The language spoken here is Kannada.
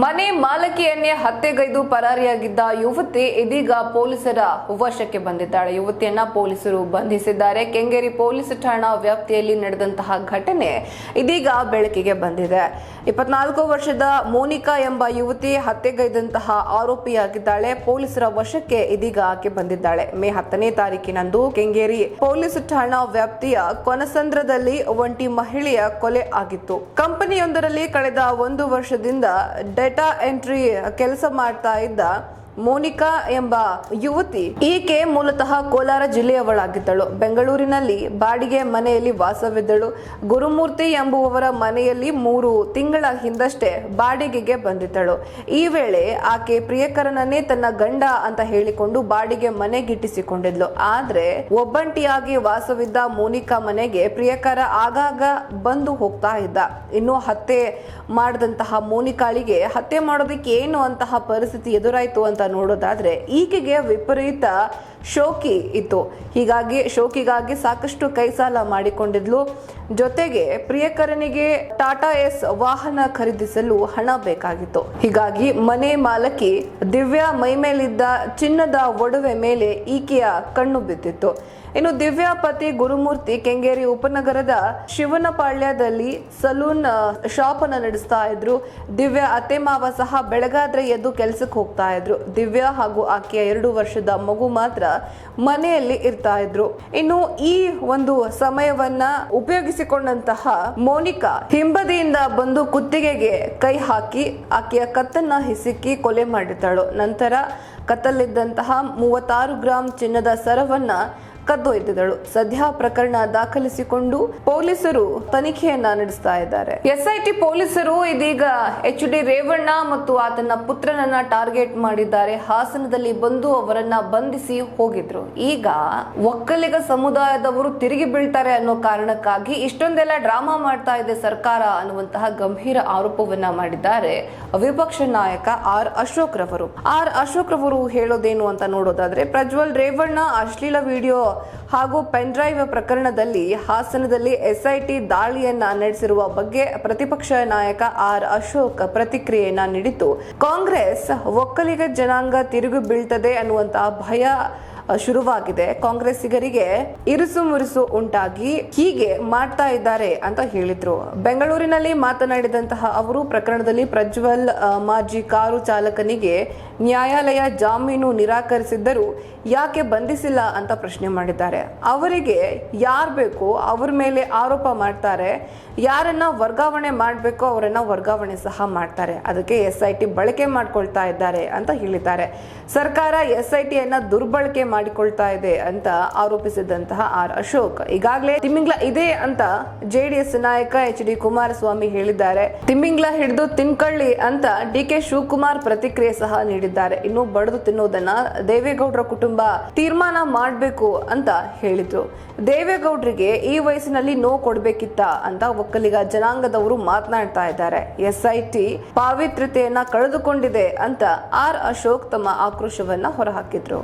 ಮನೆ ಮಾಲಕಿಯನ್ನೇ ಹತ್ಯೆಗೈದು ಪರಾರಿಯಾಗಿದ್ದ ಯುವತಿ ಇದೀಗ ಪೊಲೀಸರ ವಶಕ್ಕೆ ಬಂದಿದ್ದಾಳೆ. ಯುವತಿಯನ್ನ ಪೊಲೀಸರು ಬಂಧಿಸಿದ್ದಾರೆ. ಕೆಂಗೇರಿ ಪೊಲೀಸ್ ಠಾಣಾ ವ್ಯಾಪ್ತಿಯಲ್ಲಿ ನಡೆದಂತಹ ಘಟನೆ ಇದೀಗ ಬೆಳಕಿಗೆ ಬಂದಿದೆ. ಇಪ್ಪತ್ನಾಲ್ಕು ವರ್ಷದ ಮೋನಿಕಾ ಎಂಬ ಯುವತಿ ಹತ್ಯೆಗೈದಂತಹ ಆರೋಪಿಯಾಗಿದ್ದಾಳೆ. ಪೊಲೀಸರ ವಶಕ್ಕೆ ಇದೀಗ ಆಕೆ ಬಂದಿದ್ದಾಳೆ. ಮೇ ಹತ್ತನೇ ತಾರೀಕಿನಂದು ಕೆಂಗೇರಿ ಪೊಲೀಸ್ ಠಾಣಾ ವ್ಯಾಪ್ತಿಯ ಕೊನಸಂದ್ರದಲ್ಲಿ ಒಂಟಿ ಮಹಿಳೆಯ ಕೊಲೆ ಆಗಿತ್ತು. ಕಂಪನಿಯೊಂದರಲ್ಲಿ ಕಳೆದ ಒಂದು ವರ್ಷದಿಂದ ಡೇಟಾ ಎಂಟ್ರಿ ಕೆಲಸ ಮಾಡ್ತಾ ಇದ್ದ. ಮೋನಿಕಾ ಎಂಬ ಯುವತಿ ಈಕೆ ಮೂಲತಃ ಕೋಲಾರ ಜಿಲ್ಲೆಯವಳಾಗಿದ್ದಳು. ಬೆಂಗಳೂರಿನಲ್ಲಿ ಬಾಡಿಗೆ ಮನೆಯಲ್ಲಿ ವಾಸವಿದ್ದಳು. ಗುರುಮೂರ್ತಿ ಎಂಬುವವರ ಮನೆಯಲ್ಲಿ ಮೂರು ತಿಂಗಳ ಹಿಂದಷ್ಟೇ ಬಾಡಿಗೆಗೆ ಬಂದಿದ್ದಳು. ಈ ವೇಳೆ ಆಕೆ ಪ್ರಿಯಕರನನ್ನೇ ತನ್ನ ಗಂಡ ಅಂತ ಹೇಳಿಕೊಂಡು ಬಾಡಿಗೆ ಮನೆಗಿಟ್ಟಿಸಿಕೊಂಡಿದ್ಲು. ಆದ್ರೆ ಒಬ್ಬಂಟಿಯಾಗಿ ವಾಸವಿದ್ದ ಮೋನಿಕಾ ಮನೆಗೆ ಪ್ರಿಯಕರ ಆಗಾಗ ಬಂದು ಹೋಗ್ತಾ ಇದ್ದ. ಇನ್ನು ಹತ್ಯೆ ಮಾಡಿದಂತಹ ಮೋನಿಕಾಳಿಗೆ ಹತ್ಯೆ ಮಾಡೋದಕ್ಕೆ ಏನು ಅಂತಹ ಪರಿಸ್ಥಿತಿ ಎದುರಾಯ್ತು ಅಂತ ನೋಡೋದಾದ್ರೆ ಈಕೆಗೆ ವಿಪರೀತ ಶೋಕಿ ಇತ್ತು. ಹೀಗಾಗಿ ಶೋಕಿಗಾಗಿ ಸಾಕಷ್ಟು ಕೈ ಸಾಲ ಮಾಡಿಕೊಂಡಿದ್ಲು. ಜೊತೆಗೆ ಪ್ರಿಯಕರನಿಗೆ ಟಾಟಾ ಎಸ್ ವಾಹನ ಖರೀದಿಸಲು ಹಣ ಬೇಕಾಗಿತ್ತು. ಹೀಗಾಗಿ ಮನೆ ಮಾಲಕಿ ದಿವ್ಯಾ ಮೈಮೇಲಿದ್ದ ಚಿನ್ನದ ಒಡವೆ ಮೇಲೆ ಈಕೆಯ ಕಣ್ಣು ಬಿದ್ದಿತ್ತು. ಇನ್ನು ದಿವ್ಯಾ ಪತಿ ಗುರುಮೂರ್ತಿ ಕೆಂಗೇರಿ ಉಪನಗರದ ಶಿವನಪಾಳ್ಯದಲ್ಲಿ ಸಲೂನ್ ಶಾಪ್ ಅನ್ನ ನಡೆಸ್ತಾ ಇದ್ರು. ದಿವ್ಯಾ ಅತ್ತೆ ಮಾವ ಸಹ ಬೆಳಗಾದ್ರೆ ಎದ್ದು ಕೆಲಸಕ್ಕೆ ಹೋಗ್ತಾ ಇದ್ರು. ದಿವ್ಯಾ ಹಾಗೂ ಆಕೆಯ ಎರಡು ವರ್ಷದ ಮಗು ಮಾತ್ರ ಮನೆಯಲ್ಲಿ ಇರ್ತಾ ಇದ್ರು. ಇನ್ನು ಈ ಒಂದು ಸಮಯವನ್ನ ಉಪಯೋಗಿಸಿಕೊಂಡಂತಹ ಮೋನಿಕಾ ಹಿಂಬದಿಯಿಂದ ಬಂದು ಕುತ್ತಿಗೆಗೆ ಕೈ ಹಾಕಿ ಆಕೆಯ ಕತ್ತನ್ನ ಹಿಸಿಕಿ ಕೊಲೆ ಮಾಡಿದ್ದಾಳು. ನಂತರ ಕತ್ತಲ್ಲಿದ್ದಂತಹ ಮೂವತ್ತಾರು ಗ್ರಾಂ ಚಿನ್ನದ ಸರವನ್ನ ಕದ್ದೊಯ್ದಿದ್ದಳು ಸದ್ಯ ಪ್ರಕರಣ ದಾಖಲಿಸಿಕೊಂಡು ಪೊಲೀಸರು ತನಿಖೆಯನ್ನ ನಡೆಸ್ತಾ ಇದ್ದಾರೆ. ಎಸ್ಐಟಿ ಪೊಲೀಸರು ಇದೀಗ ಎಚ್ ಡಿ ರೇವಣ್ಣ ಮತ್ತು ಆತನ ಪುತ್ರನನ್ನ ಟಾರ್ಗೆಟ್ ಮಾಡಿದ್ದಾರೆ. ಹಾಸನದಲ್ಲಿ ಬಂದು ಅವರನ್ನ ಬಂಧಿಸಿ ಹೋಗಿದ್ರು. ಈಗ ಒಕ್ಕಲಿಗ ಸಮುದಾಯದವರು ತಿರುಗಿ ಬೀಳ್ತಾರೆ ಅನ್ನೋ ಕಾರಣಕ್ಕಾಗಿ ಇಷ್ಟೊಂದೆಲ್ಲ ಡ್ರಾಮಾ ಮಾಡ್ತಾ ಇದೆ ಸರ್ಕಾರ ಅನ್ನುವಂತಹ ಗಂಭೀರ ಆರೋಪವನ್ನ ಮಾಡಿದ್ದಾರೆ ವಿಪಕ್ಷ ನಾಯಕ ಆರ್ ಅಶೋಕ್ ರವರು ಆರ್ ಅಶೋಕ್ ರವರು ಹೇಳೋದೇನು ಅಂತ ನೋಡೋದಾದ್ರೆ ಪ್ರಜ್ವಲ್ ರೇವಣ್ಣ ಅಶ್ಲೀಲ ವಿಡಿಯೋ ಹಾಗೂ ಪೆನ್ ಡ್ರೈವ್ ಪ್ರಕರಣದಲ್ಲಿ ಹಾಸನದಲ್ಲಿ ಎಸ್ಐಟಿ ದಾಳಿಯನ್ನ ನಡೆಸಿರುವ ಬಗ್ಗೆ ಪ್ರತಿಪಕ್ಷ ನಾಯಕ ಆರ್ ಅಶೋಕ್ ಪ್ರತಿಕ್ರಿಯೆಯನ್ನ ನೀಡಿದ್ದು ಕಾಂಗ್ರೆಸ್ ಒಕ್ಕಲಿಗ ಜನಾಂಗ ತಿರುಗಿ ಬೀಳ್ತದೆ ಅನ್ನುವಂತಹ ಭಯ ಶುರುವಾಗಿದೆ. ಕಾಂಗ್ರೆಸ್ಸಿಗರಿಗೆ ಇರುಸು ಮುರುಸು ಉಂಟಾಗಿ ಹೀಗೆ ಮಾಡ್ತಾ ಇದ್ದಾರೆ ಅಂತ ಹೇಳಿದ್ರು. ಬೆಂಗಳೂರಿನಲ್ಲಿ ಮಾತನಾಡಿದಂತಹ ಅವರು ಪ್ರಕರಣದಲ್ಲಿ ಪ್ರಜ್ವಲ್ ಮಾಜಿ ಕಾರು ಚಾಲಕನಿಗೆ ನ್ಯಾಯಾಲಯ ಜಾಮೀನು ನಿರಾಕರಿಸಿದ್ದರೂ ಯಾಕೆ ಬಂಧಿಸಿಲ್ಲ ಅಂತ ಪ್ರಶ್ನೆ ಮಾಡಿದ್ದಾರೆ. ಅವರಿಗೆ ಯಾರು ಬೇಕು, ಅವ್ರ ಮೇಲೆ ಆರೋಪ ಮಾಡ್ತಾರೆ. ಯಾರನ್ನ ವರ್ಗಾವಣೆ ಮಾಡಬೇಕೋ ಅವರನ್ನ ವರ್ಗಾವಣೆ ಸಹ ಮಾಡ್ತಾರೆ. ಅದಕ್ಕೆ ಎಸ್ ಐ ಟಿ ಬಳಕೆ ಮಾಡ್ಕೊಳ್ತಾ ಇದ್ದಾರೆ ಅಂತ ಹೇಳಿದ್ದಾರೆ. ಸರ್ಕಾರ ಎಸ್ ಐ ಟಿಯನ್ನ ದುರ್ಬಳಕೆ ಮಾಡಿಕೊಳ್ತಾ ಇದೆ ಅಂತ ಆರೋಪಿಸಿದಂತಹ ಆರ್ ಅಶೋಕ್. ಈಗಾಗಲೇ ತಿಮ್ಮಿಂಗ್ಲ ಇದೆ ಅಂತ ಜೆಡಿಎಸ್ ನಾಯಕ ಎಚ್ ಡಿ ಕುಮಾರಸ್ವಾಮಿ ಹೇಳಿದ್ದಾರೆ. ತಿಮ್ಮಿಂಗ್ಲ ಹಿಡಿದು ತಿನ್ಕಳ್ಳಿ ಅಂತ ಡಿ ಕೆ ಶಿವಕುಮಾರ್ ಪ್ರತಿಕ್ರಿಯೆ ಸಹ ನೀಡಿದ್ದಾರೆ. ಇನ್ನು ಬಡದು ತಿನ್ನೋದನ್ನ ದೇವೇಗೌಡರ ಕುಟುಂಬ ತೀರ್ಮಾನ ಮಾಡಬೇಕು ಅಂತ ಹೇಳಿದ್ರು. ದೇವೇಗೌಡರಿಗೆ ಈ ವಯಸ್ಸಿನಲ್ಲಿ ನೋ ಕೊಡ್ಬೇಕಿತ್ತ ಅಂತ ಒಕ್ಕಲಿಗ ಜನಾಂಗದವರು ಮಾತನಾಡ್ತಾ ಇದ್ದಾರೆ. ಎಸ್ ಐ ಟಿ ಪಾವಿತ್ರ್ಯತೆಯನ್ನ ಕಳೆದುಕೊಂಡಿದೆ ಅಂತ ಆರ್ ಅಶೋಕ್ ತಮ್ಮ ಆಕ್ರೋಶವನ್ನ ಹೊರಹಾಕಿದ್ರು.